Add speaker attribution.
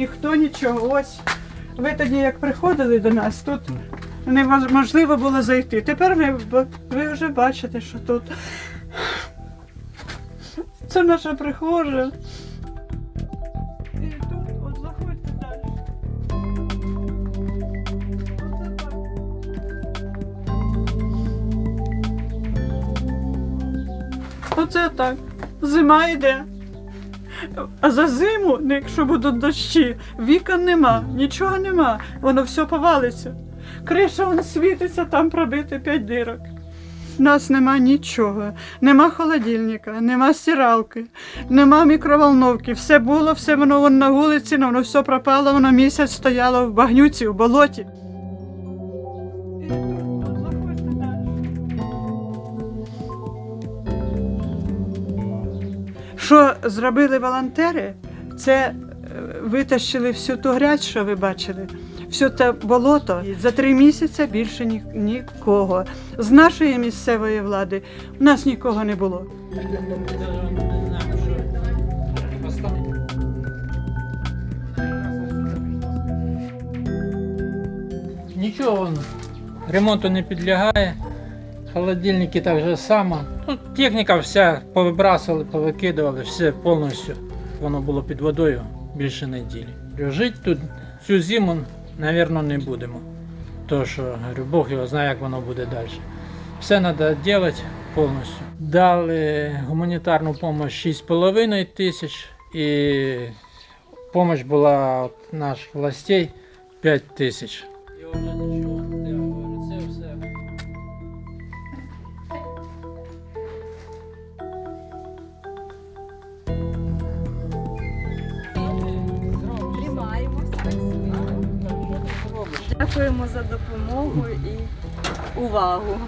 Speaker 1: ніхто нічого. Ось ви тоді, як приходили до нас, тут неможливо було зайти. Тепер ви, ви вже бачите, що тут. Це наша прихожа. Оце так. Зима йде. А за зиму, ну, якщо будуть дощі, вікон нема, нічого нема, воно все повалиться. Криша вон світиться, там пробити п'ять дирок. У нас нема нічого, нема холодильника, нема стиралки, нема мікроволновки. Все було, все воно вон на вулиці, но воно все пропало, воно місяць стояло в багнюці, в болоті. Що зробили волонтери, це е, витащили всю ту грязь, що ви бачили, все те болото. За три місяці більше ні, нікого. З нашої місцевої влади у нас нікого не було.
Speaker 2: Нічого ремонту не підлягає. Холодильники так же само. Ну, техніка вся повибрасували, повикидували, все повністю. Воно було під водою більше неділі. Жити тут цю зиму, мабуть, не будемо. То що, говорю, Бог його знає, як воно буде далі. Все треба робити повністю. Дали гуманітарну допомогу 6,5 тисяч і допомога була від наших властей 5 тисяч.
Speaker 3: Дякуємо за допомогу і увагу.